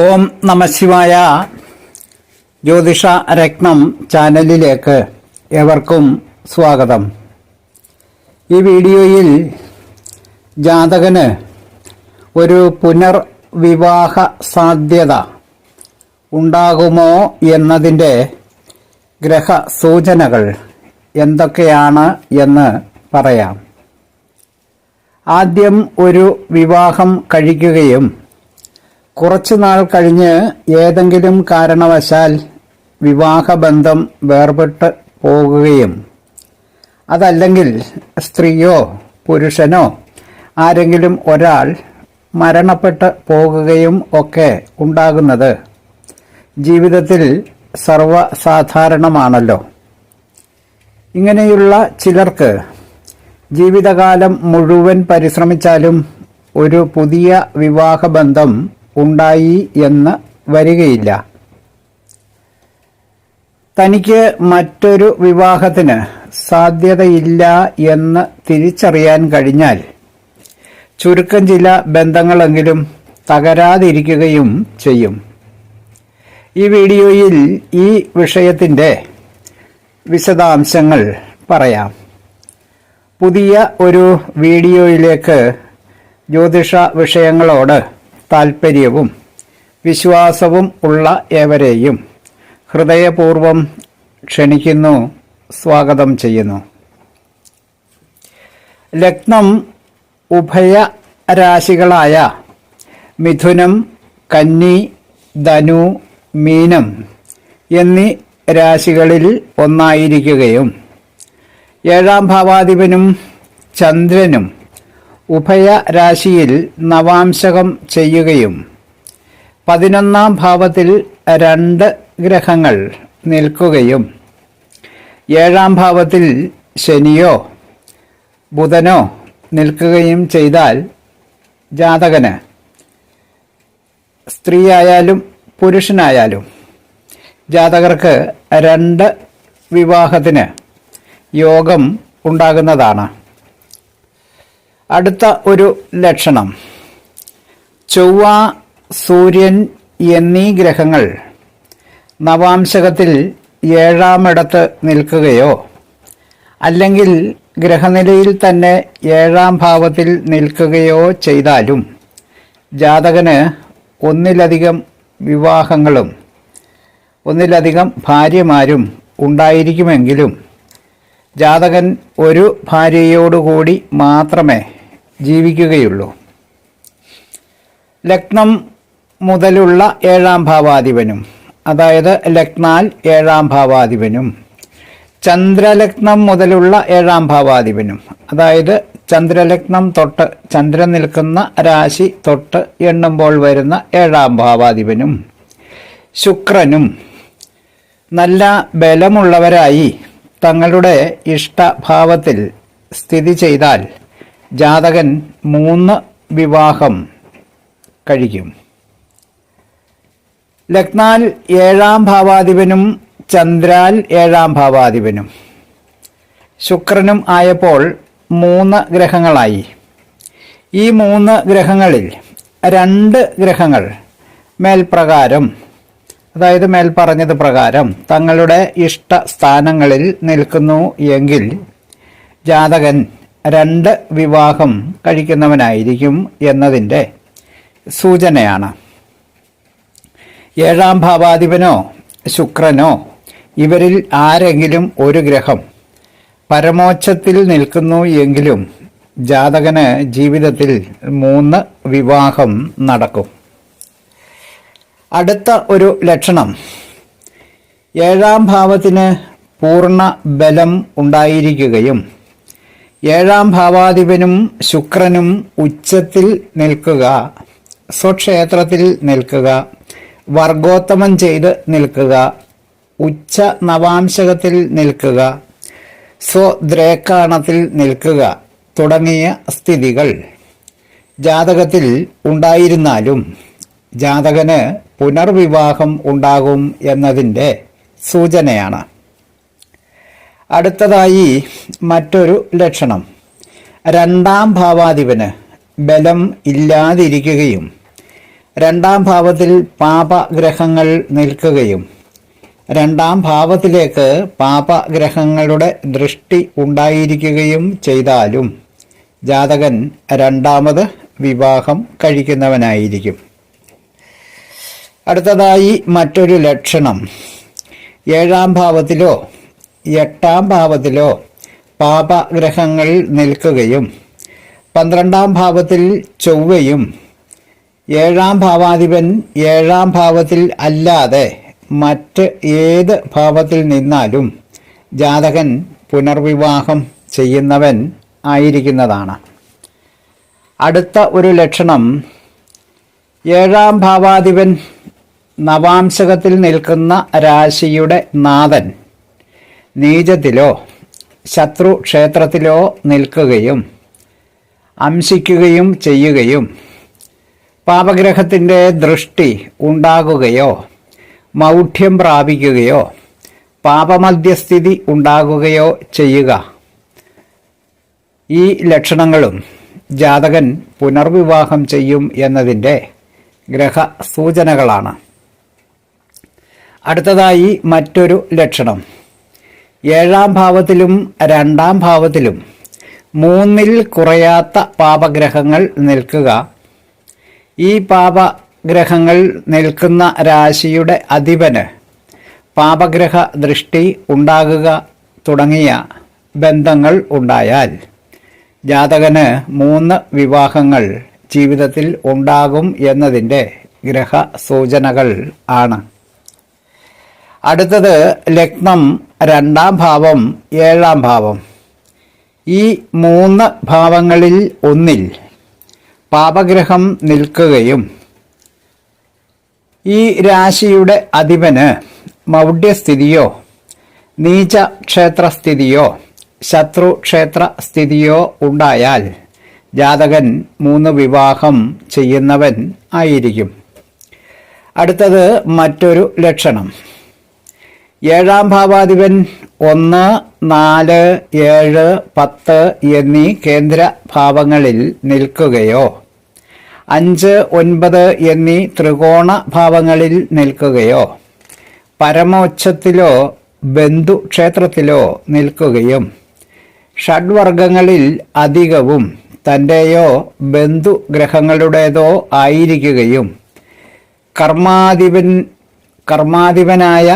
ഓം നമശിവായ ജ്യോതിഷ രത്നം ചാനലിലേക്ക് ഏവർക്കും സ്വാഗതം. ഈ വീഡിയോയിൽ ജാതകന് ഒരു പുനർവിവാഹ സാധ്യത ഉണ്ടാകുമോ എന്നതിന്റെ ഗ്രഹ സൂചനകൾ എന്തൊക്കെയാണ് എന്ന് പറയാം. ആദ്യം ഒരു വിവാഹം കഴിക്കുകയും കുറച്ചുനാൾ കഴിഞ്ഞ് ഏതെങ്കിലും കാരണവശാൽ വിവാഹബന്ധം വേർപെട്ട് പോകുകയും അതല്ലെങ്കിൽ സ്ത്രീയോ പുരുഷനോ ആരെങ്കിലും ഒരാൾ മരണപ്പെട്ട് പോകുകയും ഒക്കെ ഉണ്ടാകുന്നത് ജീവിതത്തിൽ സർവസാധാരണമാണല്ലോ. ഇങ്ങനെയുള്ള ചിലർക്ക് ജീവിതകാലം മുഴുവൻ പരിശ്രമിച്ചാലും ഒരു പുതിയ വിവാഹബന്ധം ഉണ്ടായി എന്ന് വരികയില്ല. തനിക്ക് മറ്റൊരു വിവാഹത്തിന് സാധ്യതയില്ല എന്ന് തിരിച്ചറിയാൻ കഴിഞ്ഞാൽ ചുരുക്കം ചില ബന്ധങ്ങളെങ്കിലും തകരാതിരിക്കുകയും ചെയ്യും. ഈ വീഡിയോയിൽ ഈ വിഷയത്തിന്റെ വിശദാംശങ്ങൾ പറയാം. പുതിയ ഒരു വീഡിയോയിലേക്ക് ജ്യോതിഷ വിഷയങ്ങളോട് താൽപ്പര്യവും വിശ്വാസവും ഉള്ള ഏവരെയും ഹൃദയപൂർവം ക്ഷണിക്കുന്നു സ്വാഗതം ചെയ്യുന്നു. ലഗ്നം ഉഭയ രാശികളായ മിഥുനം കന്നി ധനു മീനം എന്നീ രാശികളിൽ ഒന്നായിരിക്കുകയും ഏഴാം ഭാവാധിപനും ചന്ദ്രനും ഉഭയ രാശിയിൽ നവാംശകം ചെയ്യുകയും പതിനൊന്നാം ഭാവത്തിൽ രണ്ട് ഗ്രഹങ്ങൾ നിൽക്കുകയും ഏഴാം ഭാവത്തിൽ ശനിയോ ബുധനോ നിൽക്കുകയും ചെയ്താൽ ജാതകന് സ്ത്രീയായാലും പുരുഷനായാലും ജാതകർക്ക് രണ്ട് വിവാഹത്തിന് യോഗം ഉണ്ടാകുന്നതാണ്. അടുത്ത ഒരു ലക്ഷണം. ചൊവ്വ സൂര്യൻ എന്നീ ഗ്രഹങ്ങൾ നവാംശകത്തിൽ ഏഴാമിടത്ത് നിൽക്കുകയോ അല്ലെങ്കിൽ ഗ്രഹനിലയിൽ തന്നെ ഏഴാം ഭാവത്തിൽ നിൽക്കുകയോ ചെയ്താലും ജാതകന് ഒന്നിലധികം വിവാഹങ്ങളും ഒന്നിലധികം ഭാര്യമാരും ഉണ്ടായിരിക്കുമെങ്കിലും ജാതകൻ ഒരു ഭാര്യയോടുകൂടി മാത്രമേ ജീവിക്കുകയുള്ളൂ. ലഗ്നം മുതലുള്ള ഏഴാം ഭാവാധിപനും അതായത് ലഗ്നാൽ ഏഴാം ഭാവാധിപനും ചന്ദ്രലഗ്നം മുതലുള്ള ഏഴാം ഭാവാധിപനും അതായത് ചന്ദ്രലഗ്നം തൊട്ട് ചന്ദ്രൻ നിൽക്കുന്ന രാശി തൊട്ട് എണ്ണുമ്പോൾ വരുന്ന ഏഴാം ഭാവാധിപനും ശുക്രനും നല്ല ബലമുള്ളവരായി തങ്ങളുടെ ഇഷ്ടഭാവത്തിൽ സ്ഥിതി ചെയ്താൽ ജാതകൻ മൂന്ന് വിവാഹം കഴിക്കും. ലഗ്നാൽ ഏഴാം ഭാവാധിപനും ചന്ദ്രാൽ ഏഴാം ഭാവാധിപനും. ശുക്രനും ആയപ്പോൾ മൂന്ന് ഗ്രഹങ്ങളായി. ഈ മൂന്ന് ഗ്രഹങ്ങളിൽ രണ്ട് ഗ്രഹങ്ങൾ മേൽപ്രകാരം അതായത് മേൽപ്പറഞ്ഞത് പ്രകാരം തങ്ങളുടെ ഇഷ്ട സ്ഥാനങ്ങളിൽ നിൽക്കുന്നു എങ്കിൽ ജാതകൻ രണ്ട് വിവാഹം കഴിക്കുന്നവനായിരിക്കും എന്നതിന്റെ സൂചനയാണ്. ഏഴാം ഭാവാധിപനോ ശുക്രനോ ഇവരിൽ ആരെങ്കിലും ഒരു ഗ്രഹം പരമോച്ചത്തിൽ നിൽക്കുന്നു എങ്കിലും ജാതകന് ജീവിതത്തിൽ മൂന്ന് വിവാഹം നടക്കും. അടുത്ത ഒരു ലക്ഷണം. ഏഴാം ഭാവത്തിന് പൂർണ ബലം ഉണ്ടായിരിക്കുകയും ഏഴാം ഭാവാധിപനും ശുക്രനും ഉച്ചത്തിൽ നിൽക്കുക സ്വക്ഷേത്രത്തിൽ നിൽക്കുക വർഗോത്തമം ചെയ്ത് നിൽക്കുക ഉച്ച നവാംശകത്തിൽ നിൽക്കുക സ്വദ്രേക്കാണത്തിൽ നിൽക്കുക തുടങ്ങിയ സ്ഥിതികൾ. ജാതകത്തിൽ ഉണ്ടായിരുന്നാലും ജാതകന് പുനർവിവാഹം ഉണ്ടാകും എന്നതിന്റെ സൂചനയാണ്. അടുത്തതായി മറ്റൊരു ലക്ഷണം. രണ്ടാം ഭാവാധിപന് ബലം ഇല്ലാതിരിക്കുകയും രണ്ടാം ഭാവത്തിൽ പാപഗ്രഹങ്ങൾ നിൽക്കുകയും രണ്ടാം ഭാവത്തിലേക്ക് പാപഗ്രഹങ്ങളുടെ ദൃഷ്ടി ഉണ്ടായിരിക്കുകയും ചെയ്താലും ജാതകൻ രണ്ടാമത് വിവാഹം കഴിക്കുന്നവനായിരിക്കും. അടുത്തതായി മറ്റൊരു ലക്ഷണം. ഏഴാം ഭാവത്തിലോ എട്ടാം ഭാവത്തിലോ പാപഗ്രഹങ്ങൾ നിൽക്കുകയും പന്ത്രണ്ടാം ഭാവത്തിൽ ചൊവ്വയും ഏഴാം ഭാവാധിപൻ ഏഴാം ഭാവത്തിൽ അല്ലാതെ മറ്റ് ഏത് ഭാവത്തിൽ നിന്നാലും ജാതകൻ പുനർവിവാഹം ചെയ്യുന്നവൻ ആയിരിക്കുന്നതാണ്. അടുത്ത ഒരു ലക്ഷണം ഏഴാം ഭാവാധിപൻ നവാംശകത്തിൽ നിൽക്കുന്ന രാശിയുടെ നാഥൻ. നീചത്തിലോ ശത്രു ക്ഷേത്രത്തിലോ നിൽക്കുകയും അംശിക്കുകയും ചെയ്യുകയും പാപഗ്രഹത്തിന്റെ ദൃഷ്ടി ഉണ്ടാകുകയോ മൗഢ്യം പ്രാപിക്കുകയോ പാപമധ്യസ്ഥിതി ഉണ്ടാകുകയോ ചെയ്യുക. ഈ ലക്ഷണങ്ങളും ജാതകൻ പുനർവിവാഹം ചെയ്യും എന്നതിന്റെ ഗ്രഹ സൂചനകളാണ് അടുത്തതായി മറ്റൊരു ലക്ഷണം. ഏഴാം ഭാവത്തിലും രണ്ടാം ഭാവത്തിലും മൂന്നിൽ കുറയാത്ത പാപഗ്രഹങ്ങൾ നിൽക്കുക. ഈ പാപഗ്രഹങ്ങൾ നിൽക്കുന്ന രാശിയുടെ അധിപന് പാപഗ്രഹ ദൃഷ്ടി ഉണ്ടാകുക തുടങ്ങിയ ബന്ധങ്ങൾ ഉണ്ടായാൽ ജാതകന് മൂന്ന് വിവാഹങ്ങൾ ജീവിതത്തിൽ ഉണ്ടാകും എന്നതിന്റെ ഗ്രഹ സൂചനകൾ ആണ്. അടുത്തത് ലഗ്നം രണ്ടാം ഭാവം ഏഴാം ഭാവം. ഈ മൂന്ന് ഭാവങ്ങളിൽ ഒന്നിൽ പാപഗ്രഹം നിൽക്കുകയും ഈ രാശിയുടെ അധിപന് മൗഢ്യസ്ഥിതിയോ നീച ക്ഷേത്രസ്ഥിതിയോ ശത്രു ക്ഷേത്ര സ്ഥിതിയോ ഉണ്ടായാൽ ജാതകൻ മൂന്ന് വിവാഹം ചെയ്യുന്നവൻ ആയിരിക്കും. അടുത്തത് മറ്റൊരു ലക്ഷണം. ഏഴാം ഭാവാധിപൻ ഒന്ന് നാല് ഏഴ് പത്ത് എന്നീ കേന്ദ്ര ഭാവങ്ങളിൽ നിൽക്കുകയോ? അഞ്ച് ഒൻപത് എന്നീ ത്രികോണ ഭാവങ്ങളിൽ നിൽക്കുകയോ? പരമോച്ചത്തിലോ ബന്ധുക്ഷേത്രത്തിലോ നിൽക്കുകയും ഷഡ്വർഗങ്ങളിൽ അധികവും തന്റെയോ ബന്ധുഗ്രഹങ്ങളുടേതോ ആയിരിക്കുകയും കർമാധിപൻ കർമാധിപനായ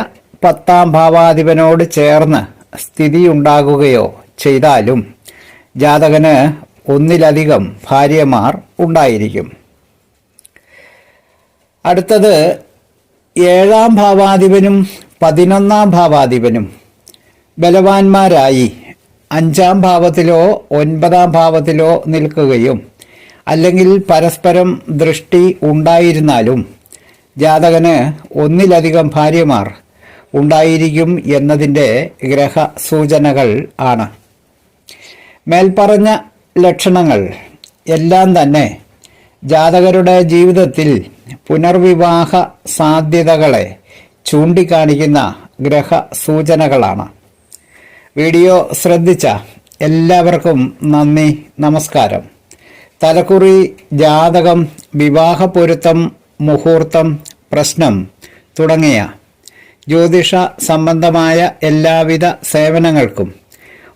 പത്താം ഭാവാധിപനോട് ചേർന്ന് സ്ഥിതിയുണ്ടാകുകയോ ചെയ്താലും ജാതകന് ഒന്നിലധികം ഭാര്യമാർ ഉണ്ടായിരിക്കും. അടുത്തത് ഏഴാം ഭാവാധിപനും പതിനൊന്നാം ഭാവാധിപനും ബലവാന്മാരായി അഞ്ചാം ഭാവത്തിലോ ഒൻപതാം ഭാവത്തിലോ നിൽക്കുകയും അല്ലെങ്കിൽ പരസ്പരം ദൃഷ്ടി ഉണ്ടായിരുന്നാലും ജാതകന് ഒന്നിലധികം ഭാര്യമാർ ഉണ്ടായിരിക്കും എന്നതിന്റെ ഗ്രഹ സൂചനകൾ ആണ്. മേൽപ്പറഞ്ഞ ലക്ഷണങ്ങൾ എല്ലാം തന്നെ ജാതകരുടെ ജീവിതത്തിൽ പുനർവിവാഹ സാധ്യതകളെ ചൂണ്ടിക്കാണിക്കുന്ന ഗ്രഹ സൂചനകളാണ് വീഡിയോ ശ്രദ്ധിച്ച എല്ലാവർക്കും നന്ദി നമസ്കാരം. തലക്കുറി ജാതകം വിവാഹ പൊരുത്തം മുഹൂർത്തം പ്രശ്നം തുടങ്ങിയ ജ്യോതിഷ സംബന്ധമായ എല്ലാവിധ സേവനങ്ങൾക്കും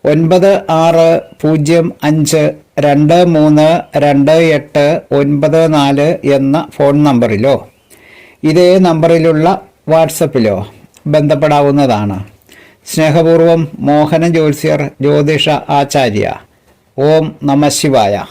ഒൻപത് ആറ് പൂജ്യം അഞ്ച് രണ്ട് മൂന്ന് രണ്ട് എട്ട് ഒൻപത് നാല് എന്ന ഫോൺ നമ്പറിലോ ഇതേ നമ്പറിലുള്ള വാട്സപ്പിലോ ബന്ധപ്പെടാവുന്നതാണ്. സ്നേഹപൂർവം മോഹന ജ്യോത്സ്യർ ജ്യോതിഷ ആചാര്യ. ഓം നമ ശിവായ.